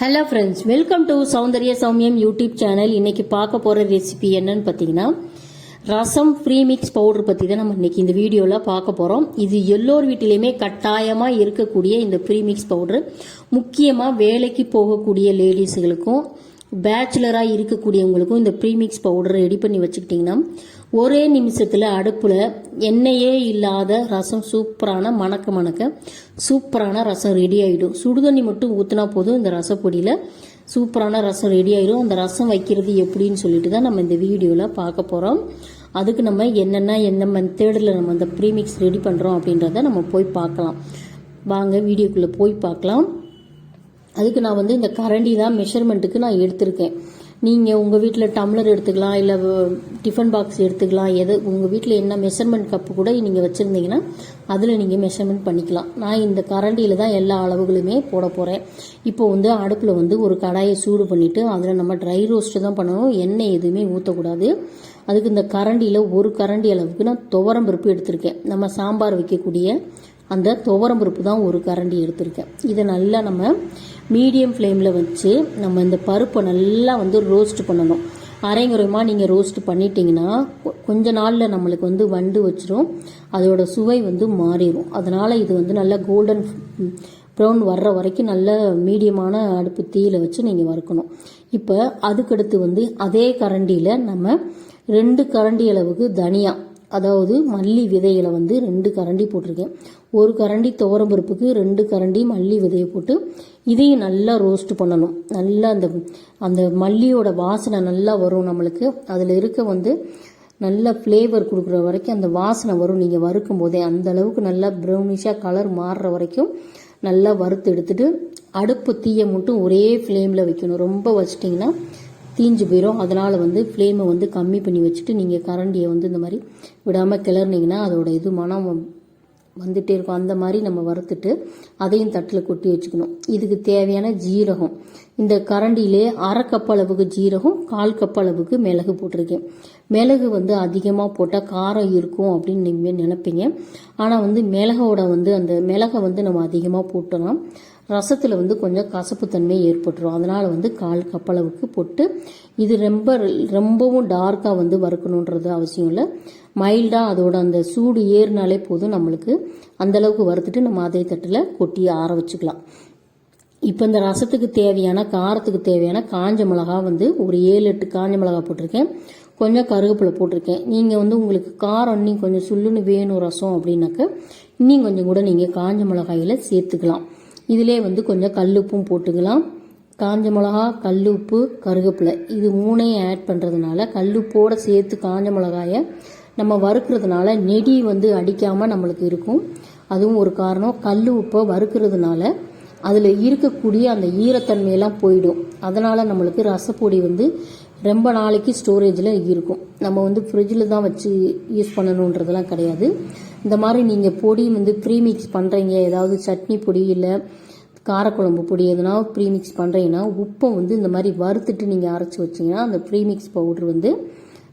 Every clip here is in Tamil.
Hello friends welcome to Soundarya Soumiyam YouTube channel இன்னைக்கு பார்க்க போகிற ரெசிபி என்னன்னு பார்த்தீங்கன்னா ரசம் ப்ரீமிக்ஸ் பவுடர் பற்றி தான் நம்ம இன்னைக்கு இந்த வீடியோவில் பார்க்க போகிறோம் இது எல்லோர் வீட்டிலையுமே கட்டாயமாக இருக்கக்கூடிய இந்த ப்ரீமிக்ஸ் பவுடர் முக்கியமாக வேலைக்கு போகக்கூடிய லேடிஸுகளுக்கும் பேச்சுலராக இருக்கக்கூடியவங்களுக்கும் இந்த ப்ரீமிக்ஸ் பவுடர் ரெடி பண்ணி வச்சுக்கிட்டிங்கன்னா ஒரே நிமிஷத்தில் அடுப்பில் எண்ணெயே இல்லாத ரசம் சூப்பரான மணக்க மணக்க சூப்பரான ரசம் ரெடி ஆகிடும் சுடுதண்ணி மட்டும் ஊற்றினா போதும் இந்த ரசப்பொடியில் சூப்பரான ரசம் ரெடி ஆயிடும் அந்த ரசம் வைக்கிறது எப்படின்னு சொல்லிட்டு தான் நம்ம இந்த வீடியோவில் பார்க்க போகிறோம் அதுக்கு நம்ம என்னென்ன என்ன மெத்தேடில் நம்ம அந்த ப்ரீமிக்ஸ் ரெடி பண்ணுறோம் அப்படின்றத நம்ம போய் பார்க்கலாம். வாங்க வீடியோக்குள்ளே போய் பார்க்கலாம். அதுக்கு நான் வந்து இந்த கரண்டி தான் மெஷர்மெண்ட்டுக்கு நான் எடுத்திருக்கேன். நீங்கள் உங்கள் வீட்டில் டம்ளர் எடுத்துக்கலாம் இல்லை டிஃபன் பாக்ஸ் எடுத்துக்கலாம் எது உங்கள் வீட்டில் என்ன மெஷர்மெண்ட் கப்பு கூட நீங்கள் வச்சுருந்தீங்கன்னா அதில் நீங்கள் மெஷர்மெண்ட் பண்ணிக்கலாம். நான் இந்த கரண்டியில் தான் எல்லா அளவுகளுமே போட போகிறேன் இப்போ வந்து அடுப்பில் வந்து ஒரு கடாயை சூடு பண்ணிவிட்டு அதில் நம்ம ட்ரை ரோஸ்ட்டு தான் பண்ணணும். எண்ணெய் எதுவுமே ஊற்றக்கூடாது அதுக்கு இந்த கரண்டியில் ஒரு கரண்டி அளவுக்கு நான் துவரம் பருப்பு எடுத்திருக்கேன். நம்ம சாம்பார் வைக்கக்கூடிய அந்த துவரம் பருப்பு தான் ஒரு கரண்டி எடுத்திருக்கேன். இதை நல்லா நம்ம மீடியம் ஃப்ளேமில் வச்சு நம்ம இந்த பருப்பை நல்லா வந்து ரோஸ்ட் பண்ணணும். அரைங்குறையமாக நீங்கள் ரோஸ்ட் பண்ணிட்டீங்கன்னா கொஞ்ச நாளில் நம்மளுக்கு வந்து வண்டு வச்சிரும். அதோட சுவை வந்து மாறிடும் அதனால் இது வந்து நல்லா கோல்டன் ப்ரௌன் வர்ற வரைக்கும் நல்ல மீடியமான அடுப்பு தீயில வச்சு நீங்கள் வறுக்கணும். இப்போ அதுக்கடுத்து வந்து அதே கரண்டியில் நம்ம ரெண்டு கரண்டி அளவுக்கு தனியா அதாவது மல்லி விதைகளை வந்து ரெண்டு கரண்டி போட்டிருக்கேன். ஒரு கரண்டி துவரம் பருப்புக்கு ரெண்டு கரண்டி மல்லி விதையை போட்டு இதையும் நல்லா ரோஸ்ட் பண்ணணும். நல்லா அந்த அந்த மல்லியோட வாசனை நல்லா வரும் நம்மளுக்கு. அதில் இருக்க வந்து நல்ல ஃப்ளேவர் கொடுக்குற வரைக்கும் அந்த வாசனை வரும். நீங்கள் வறுக்கும் போதே அந்த அளவுக்கு நல்லா ப்ரௌனிஷாக கலர் மாறுற வரைக்கும் நல்லா வறுத்து எடுத்துட்டு அடுப்பு தீயை மட்டும் ஒரே ஃப்ளேமில் வைக்கணும். ரொம்ப வச்சிட்டிங்கன்னா தீஞ்சு போயிடும் அதனால் வந்து ஃப்ளேமை வந்து கம்மி பண்ணி வச்சுட்டு நீங்கள் கரண்டியை வந்து இந்த மாதிரி விடாமல் கிளறினீங்கன்னா அதோட இது மனம் வந்துகிட்டே இருக்கும். அந்த மாதிரி நம்ம வறுத்துட்டு அதையும் தட்டில் கொட்டி வச்சுக்கணும். இதுக்கு தேவையான ஜீரகம். இந்த கரண்டியிலே அரை கப் அளவுக்கு ஜீரகம் கால் கப் அளவுக்கு மிளகு போட்டிருக்கேன். மிளகு வந்து அதிகமாக போட்டால் காரம் இருக்கும் அப்படின்னு நீங்கள் நினைப்பீங்க. ஆனால் வந்து மிளகோட வந்து அந்த மிளகை வந்து நம்ம அதிகமாக போட்டோம்னா ரசத்தில் வந்து கொஞ்சம் கசப்புத்தன்மை ஏற்பட்டுரும். அதனால் வந்து கால் கப்பளவுக்கு போட்டு இது ரொம்ப ரொம்பவும் டார்க்காக வந்து வறுக்கணுன்றது அவசியம் இல்லை. மைல்டாக அதோட அந்த சூடு ஏறினாலே போதும் நம்மளுக்கு. அந்தளவுக்கு வறுத்துட்டு நம்ம அதே தட்டில் கொட்டி ஆற வச்சுக்கலாம். இப்போ இந்த ரசத்துக்கு தேவையான காரத்துக்கு தேவையான காஞ்ச மிளகா வந்து ஒரு ஏழு எட்டு காஞ்ச மிளகா போட்டிருக்கேன். கொஞ்சம் கருவேப்பிலை போட்டிருக்கேன். நீங்கள் வந்து உங்களுக்கு காரம் இன்னும் கொஞ்சம் சுள்ளுன்னு வேணும் ரசம் அப்படின்னாக்க இன்னும் கொஞ்சம் கூட நீங்கள் காஞ்ச மிளகாயில் சேர்த்துக்கலாம். இதிலே வந்து கொஞ்சம் கல்லுப்பும் போட்டுக்கலாம். காஞ்ச மிளகா கல்லுப்பு கருவேப்பிலை இது மூணையும் ஆட் பண்ணுறதுனால கல்லுப்போடு சேர்த்து காஞ்ச மிளகாயை நம்ம வறுக்கிறதுனால நெடி வந்து அடிக்காமல் நம்மளுக்கு இருக்கும். அதுவும் ஒரு காரணம். கல் உப்பை வறுக்கிறதுனால அதில் இருக்கக்கூடிய அந்த ஈரத்தன்மையெல்லாம் போயிடும். அதனால் நம்மளுக்கு ரசப்பொடி வந்து ரொம்ப நாளைக்கு ஸ்டோரேஜில் இருக்கும். நம்ம வந்து ஃப்ரிட்ஜில் தான் வச்சு யூஸ் பண்ணணுன்றதெல்லாம் கிடையாது. இந்த மாதிரி நீங்கள் பொடி வந்து ப்ரீமிக்ஸ் பண்ணுறீங்க ஏதாவது சட்னி பொடி இல்லை காரக்குழம்பு பொடி எதுனா ப்ரீமிக்ஸ் பண்ணுறீங்கன்னா உப்பை வந்து இந்த மாதிரி வறுத்துட்டு நீங்கள் அரைச்சி வச்சிங்கன்னா அந்த ப்ரீமிக்ஸ் பவுடர் வந்து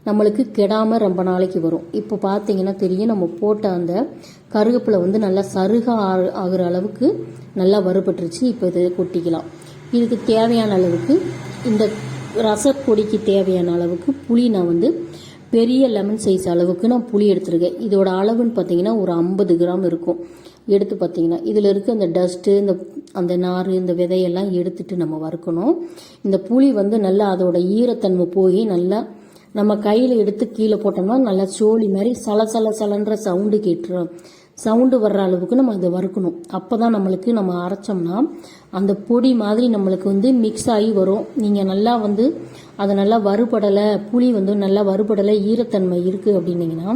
நம்மளுக்கு கெடாமல் ரொம்ப நாளைக்கு வரும். இப்போ பார்த்தீங்கன்னா தெரியும் நம்ம போட்ட அந்த கருவேப்பிலை வந்து நல்லா சருக ஆகிற ஆகுற அளவுக்கு நல்லா வறுபட்டுருச்சு. இப்போ இதை கொட்டிக்கலாம். இதுக்கு தேவையான அளவுக்கு இந்த ரசப்பொடிக்கு தேவையான அளவுக்கு புளி நான் வந்து பெரிய லெமன் சைஸ் அளவுக்கு நான் புளி எடுத்துருக்கேன். இதோட அளவுன்னு பார்த்தீங்கன்னா ஒரு ஐம்பது கிராம் இருக்கும். எடுத்து பார்த்தீங்கன்னா இதில் இருக்க அந்த டஸ்ட்டு இந்த அந்த நார் இந்த விதையெல்லாம் எடுத்துட்டு நம்ம வறுக்கணும். இந்த புளி வந்து நல்லா அதோட ஈரத்தன்மை போய் நல்லா நம்ம கையில் எடுத்து கீழே போட்டோம்னா நல்லா சோழி மாதிரி சல சல சலன்ற சவுண்டு கேட்டுரும். சவுண்டு வர்ற அளவுக்கு நம்ம அதை வறுக்கணும். அப்போ தான் நம்மளுக்கு நம்ம அரைச்சோம்னா அந்த பொடி மாதிரி நம்மளுக்கு வந்து மிக்ஸ் ஆகி வரும். நீங்கள் நல்லா வந்து அதை நல்லா வறுபடலை புளி வந்து நல்லா வறுபடலை ஈரத்தன்மை இருக்குது அப்படின்னீங்கன்னா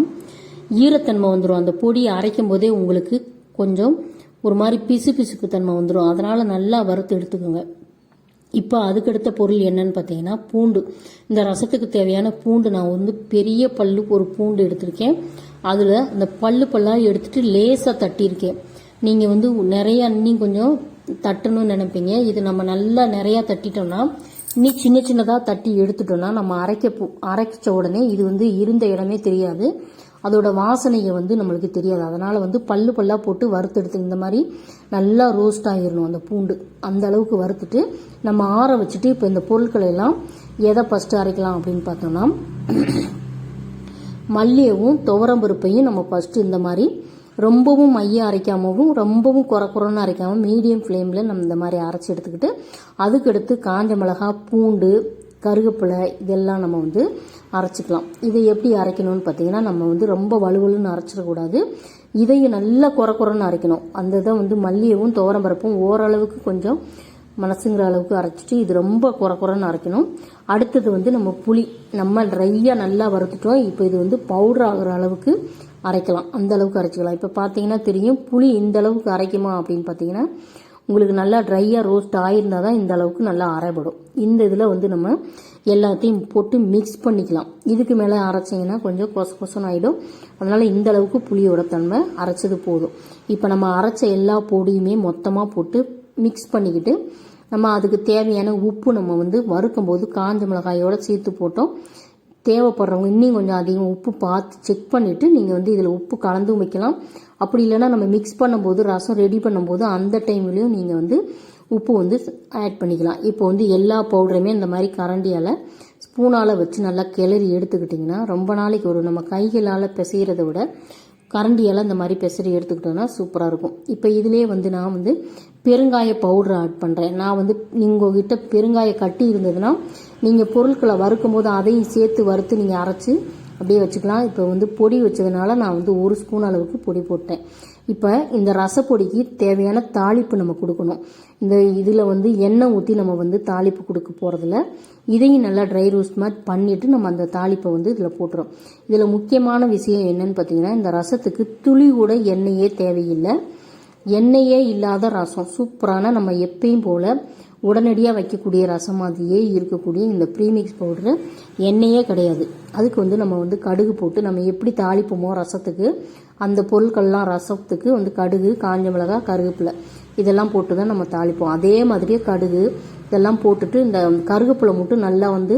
ஈரத்தன்மை வந்துடும் அந்த பொடி அரைக்கும் போதே உங்களுக்கு கொஞ்சம் ஒரு மாதிரி பிசு பிசுக்கு தன்மை வந்துடும் அதனால் நல்லா வறுத்து எடுத்துக்கோங்க. இப்போ அதுக்கடுத்த பொருள் என்னன்னு பார்த்தீங்கன்னா பூண்டு. இந்த ரசத்துக்கு தேவையான பூண்டு நான் வந்து பெரிய பல்லு ஒரு பூண்டு எடுத்திருக்கேன். அதில் இந்த பல்லு பல்லாக எடுத்துட்டு லேசாக தட்டியிருக்கேன் நீங்கள் வந்து நிறையா இன்னும் கொஞ்சம் தட்டணும்னு நினைப்பீங்க. இது நம்ம நல்லா நிறையா தட்டிட்டோம்னா இன்னும் சின்ன சின்னதாக தட்டி எடுத்துட்டோம்னா நம்ம அரைக்க போ- அரைச்ச உடனே இது வந்து இருந்த இடமே தெரியாது. அதோட வாசனையை வந்து நம்மளுக்கு தெரியாது. அதனால் வந்து பல்லு பல்லாக போட்டு வறுத்தெடுத்து இந்த மாதிரி நல்லா ரோஸ்ட் ஆகிடணும் அந்த பூண்டு. அந்த அளவுக்கு வறுத்துட்டு நம்ம ஆற வச்சுட்டு இப்போ இந்த பொருட்களை எல்லாம் எதை ஃபஸ்ட்டு அரைக்கலாம் அப்படின்னு பார்த்தோம்னா மல்லியவும் துவரம்பருப்பையும் நம்ம ஃபஸ்ட்டு இந்த மாதிரி ரொம்பவும் மையம் அரைக்காமவும் ரொம்பவும் குறை குறைன்னு அரைக்காமல் மீடியம் ஃப்ளேமில் நம்ம இந்த மாதிரி அரைச்சி எடுத்துக்கிட்டு அதுக்கடுத்து காஞ்ச மிளகா பூண்டு கருவேப்பிலை இதெல்லாம் நம்ம வந்து அரைச்சிக்கலாம். இதை எப்படி அரைக்கணும்னு பார்த்தீங்கன்னா நம்ம வந்து ரொம்ப வலுவலுன்னு அரைச்சிடக்கூடாது. இதையும் நல்லா குறை குறைன்னு அரைக்கணும். அந்த இதை வந்து மல்லியவும் துவரம்பருப்பும் ஓரளவுக்கு கொஞ்சம் மனசுங்கிற அளவுக்கு அரைச்சிட்டு இது ரொம்ப குறை குறைன்னு அரைக்கணும். அடுத்தது வந்து நம்ம புளி. நம்ம ட்ரையாக நல்லா வறுத்துட்டோம். இப்போ இது வந்து பவுடர் ஆகிற அளவுக்கு அரைக்கலாம். அந்த அளவுக்கு அரைச்சிக்கலாம். இப்போ பார்த்தீங்கன்னா தெரியும் புளி இந்த அளவுக்கு அரைக்குமா அப்படின்னு பார்த்தீங்கன்னா உங்களுக்கு நல்லா ட்ரையாக ரோஸ்ட் ஆகியிருந்தால் தான் இந்த அளவுக்கு நல்லா அரைபடும். இந்த இதில் வந்து நம்ம எல்லாத்தையும் போட்டு மிக்ஸ் பண்ணிக்கலாம். இதுக்கு மேலே அரைச்சிங்கன்னா கொஞ்சம் கொச கொசன் ஆகிடும் அதனால் இந்த அளவுக்கு புளியோட தன்மை அரைச்சது போதும். இப்போ நம்ம அரைச்ச எல்லா பொடியுமே மொத்தமாக போட்டு மிக்ஸ் பண்ணிக்கிட்டு நம்ம அதுக்கு தேவையான உப்பு நம்ம வந்து வறுக்கும் போது காஞ்ச மிளகாயோட சேர்த்து போட்டோம். தேவைப்படுறவங்க இன்னும் கொஞ்சம் அதிகம் உப்பு பார்த்து செக் பண்ணிவிட்டு நீங்கள் வந்து இதில் உப்பு கலந்தும் வைக்கலாம். அப்படி இல்லைன்னா நம்ம மிக்ஸ் பண்ணும்போது ரசம் ரெடி பண்ணும்போது அந்த டைம்லேயும் நீங்கள் வந்து உப்பு வந்து ஆட் பண்ணிக்கலாம். இப்போ வந்து எல்லா பவுடருமே இந்த மாதிரி கரண்டியால் ஸ்பூனால் வச்சு நல்லா கிளறி எடுத்துக்கிட்டிங்கன்னா ரொம்ப நாளைக்கு ஒரு நம்ம கைகளால் பிசைகிறத விட கரண்டியால் இந்த மாதிரி பிசறி எடுத்துக்கிட்டோன்னா சூப்பராக இருக்கும். இப்போ இதிலே வந்து நான் வந்து பெருங்காய பவுடர் ஆட் பண்ணுறேன் நான் வந்து நீங்கள் கிட்ட பெருங்காய கட்டி இருந்ததுன்னா நீங்கள் பொருட்களை வறுக்கும் போது அதையும் சேர்த்து வறுத்து நீங்கள் அரைச்சி அப்படியே வச்சுக்கலாம். இப்போ வந்து பொடி வச்சதுனால நான் வந்து ஒரு ஸ்பூன் அளவுக்கு பொடி போட்டேன். இப்போ இந்த ரசப்பொடிக்கு தேவையான தாளிப்பு நம்ம கொடுக்கணும். இந்த இதில் வந்து எண்ணெய் ஊற்றி நம்ம வந்து தாளிப்பு கொடுக்க போகிறதில்ல இதையும் நல்லா ட்ரை ரோஸ்ட் மாதிரி பண்ணிவிட்டு நம்ம அந்த தாளிப்பை வந்து இதில் போட்டுறோம். இதில் முக்கியமான விஷயம் என்னன்னு பார்த்தீங்கன்னா இந்த ரசத்துக்கு துளி கூட எண்ணெயே தேவையில்லை. எண்ணெயே இல்லாத ரசம். சூப்பரான நம்ம எப்பயும் போல் உடனடியாக வைக்கக்கூடிய ரசம் மாதிரியே இருக்கக்கூடிய இந்த ப்ரீமிக்ஸ் பவுடரு எண்ணெயே கிடையாது. அதுக்கு வந்து நம்ம வந்து கடுகு போட்டு நம்ம எப்படி தாளிப்போமோ ரசத்துக்கு அந்த பொருட்கள்லாம் ரசத்துக்கு வந்து கடுகு காஞ்ச மிளகா கருவேப்பிலை இதெல்லாம் போட்டு தான் நம்ம தாளிப்போம். அதே மாதிரியே கடுகு இதெல்லாம் போட்டுட்டு இந்த கருவேப்பிலை மட்டும் நல்லா வந்து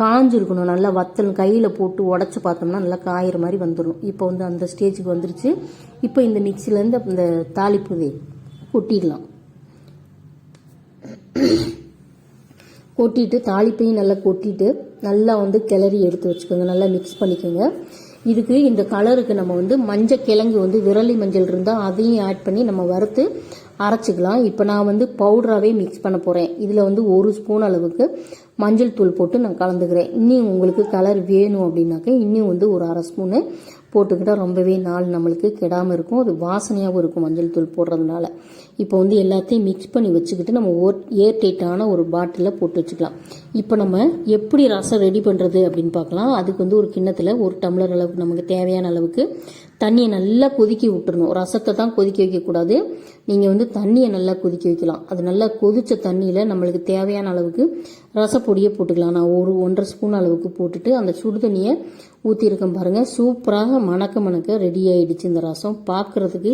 காஞ்சிருக்கணும். நல்லா வத்தல் கையில் போட்டு உடச்சி பார்த்தோம்னா நல்லா காயிற மாதிரி வந்துடும் இப்போ வந்து அந்த ஸ்டேஜுக்கு வந்துருச்சு. இப்போ இந்த மிக்சிலேருந்து இந்த தாளிப்புதை கொட்டிடலாம். கொட்டிட்டு தாளிப்பையும் நல்லா கொட்டிட்டு நல்லா வந்து கிளறி எடுத்து வச்சுக்கோங்க. நல்லா மிக்ஸ் பண்ணிக்கோங்க. இதுக்கு இந்த கலருக்கு நம்ம வந்து மஞ்சள் கிழங்கு வந்து விரலி மஞ்சள் இருந்தால் அதையும் ஆட் பண்ணி நம்ம வறுத்து அரைச்சிக்கலாம். இப்போ நான் வந்து பவுடராகவே மிக்ஸ் பண்ண போகிறேன் இதில் வந்து ஒரு ஸ்பூன் அளவுக்கு மஞ்சள் தூள் போட்டு நான் கலந்துக்கிறேன். இன்னும் உங்களுக்கு கலர் வேணும் அப்படின்னாக்க இன்னும் வந்து ஒரு அரை ஸ்பூனு போட்டுக்கிட்டால் ரொம்பவே நாள் நம்மளுக்கு கெடாமல் இருக்கும். அது வாசனையாகவும் இருக்கும் மஞ்சள் தூள் போடுறதுனால. இப்போ வந்து எல்லாத்தையும் மிக்ஸ் பண்ணி வச்சுக்கிட்டு நம்ம ஓர் ஏர் டைட்டான ஒரு பாட்டிலில் போட்டு வச்சுக்கலாம். இப்போ நம்ம எப்படி ரசம் ரெடி பண்ணுறது அப்படின்னு பார்க்கலாம். அதுக்கு வந்து ஒரு கிண்ணத்தில் ஒரு டம்ளர் அளவுக்கு நமக்கு தேவையான அளவுக்கு தண்ணியை நல்லா கொதிக்க விட்டுறணும். ரசத்தை தான் கொதிக்க வைக்கக்கூடாது. நீங்கள் வந்து தண்ணியை நல்லா கொதிக்க வைக்கலாம். அது நல்லா கொதித்த தண்ணியில் நம்மளுக்கு தேவையான அளவுக்கு ரசப்பொடியை போட்டுக்கலாம். நான் ஒரு ஒன்றரை ஸ்பூன் அளவுக்கு போட்டுட்டு அந்த சுடு தண்ணியை ஊற்றிருக்கேன் பாருங்கள் சூப்பராக மணக்க மணக்க ரெடி ஆகிடுச்சு இந்த ரசம். பார்க்குறதுக்கு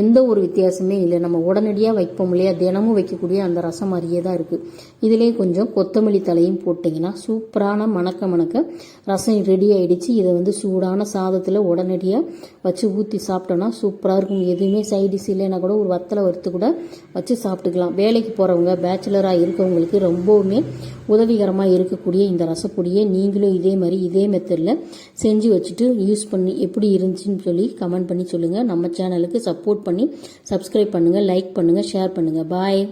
எந்த ஒரு வித்தியாசமே இல்லை. நம்ம உடனடியாக வைப்போம் இல்லையா? தினமும் வைக்கக்கூடிய அந்த ரசம் மாதிரியே தான் இருக்குது இதிலே கொஞ்சம் கொத்தமல்லி தலையும் போட்டிங்கன்னா சூப்பரான மணக்க மணக்க ரசம் ரெடி ஆகிடுச்சு இதை வந்து சூடான சாதத்தில் உடனடியாக வச்சு ஊற்றி சாப்பிட்டோன்னா சூப்பராக இருக்கும். எதுவுமே சைடிஸ் இல்லைன்னா கூட ஒரு வத்தலை வறுத்து கூட வச்சு சாப்பிட்டுக்கலாம். வேலைக்கு போகிறவங்க பேச்சுலராக இருக்கவங்களுக்கு ரொம்பவுமே உதவிகரமாக இருக்கக்கூடிய இந்த ரசப்பொடியை நீங்களும் இதே மாதிரி இதே மெத்தடில் செஞ்சு வச்சுட்டு யூஸ் பண்ணி எப்படி இருந்துச்சுன்னு சொல்லி கமெண்ட் பண்ணி சொல்லுங்கள் நம்ம சேனலுக்கு சப்போர்ட் பண்ணி சப்ஸ்கிரைப் பண்ணுங்கள் லைக் பண்ணுங்கள் ஷேர் பண்ணுங்கள் பாய்